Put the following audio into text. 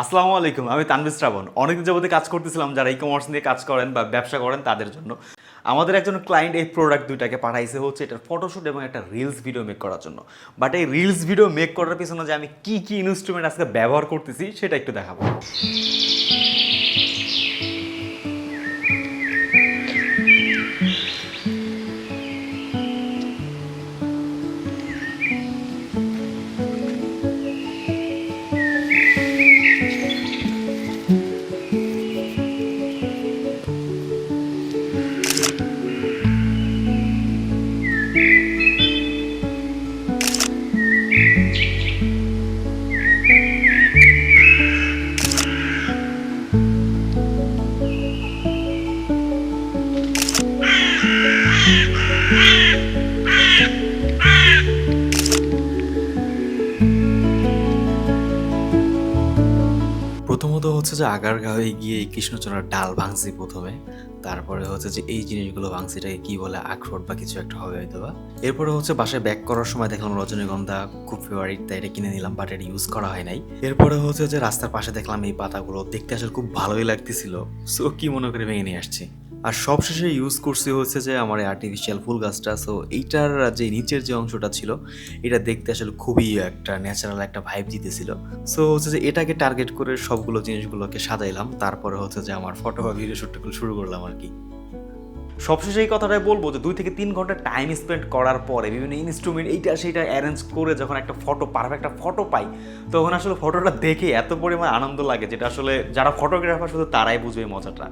আসসালামু আলাইকুম, আমি তানবির শ্রাবণ। অনেক যাবতে কাজ করতেছিলাম, যারা ই কমার্স নিয়ে কাজ করেন বা ব্যবসা করেন তাদের জন্য। আমাদের একজন ক্লায়েন্ট এই প্রোডাক্ট দুইটাকে পাঠাইছে, হচ্ছে এটার ফটোশ্যুট এবং একটা রিলস ভিডিও মেক করার জন্য। বাট এই রিলস ভিডিও মেক করার পিছনে যে আমি কী কি ইনস্ট্রুমেন্ট আজকে ব্যবহার করতেছি, সেটা একটু দেখাবো। Thank you. প্রথমত হচ্ছে যে আগারগাঁওয়ে গিয়ে এই কৃষ্ণচূড়ার ডাল ভাঙছি প্রথমে। তারপরে হচ্ছে যে এই জিনিসগুলো ভাঙছি, এটাকে কী বলে, আখরোট বা কিছু একটা হবে হয়তো বা এরপরে হচ্ছে বাসায় ব্যাক করার সময় দেখলাম রজনীগন্ধা খুব ফেভারিট তাই এটা কিনে নিলাম বাট এটা ইউজ করা হয় নাই। এরপরে হচ্ছে যে রাস্তার পাশে দেখলাম এই পাতাগুলো, দেখতে আসলে খুব ভালোই লাগতেছিল। সো কি মনে করে ভেঙে নিয়ে আসছি? আর সবশেষে ইউজ করছি হচ্ছে যে আমার আর্টিফিশিয়াল ফুল গাছটা। সো এইটার যে নিচের যে অংশটা ছিল, এটা দেখতে আসলে খুবই একটা ন্যাচারাল একটা ভাইব দিতেছিল। সো হচ্ছে যে এটাকে টার্গেট করে সবগুলো জিনিসগুলোকে সাজাইলাম। তারপরে হচ্ছে যে আমার ফটো বা ভিডিও শ্যুটগুলো শুরু করলাম আর কি। সবশেষে এই কথাটাই বলব যে দুই থেকে তিন ঘণ্টা টাইম স্পেন্ড করার পরে বিভিন্ন ইনস্ট্রুমেন্ট এইটা সেইটা অ্যারেঞ্জ করে যখন একটা ফটো পারফেক্ট একটা ফটো পাই, তখন আসলে ফটোটা দেখে এত পরিমাণ আনন্দ লাগে যেটা আসলে যারা ফটোগ্রাফার শুধু তারাই বুঝবে মজাটা।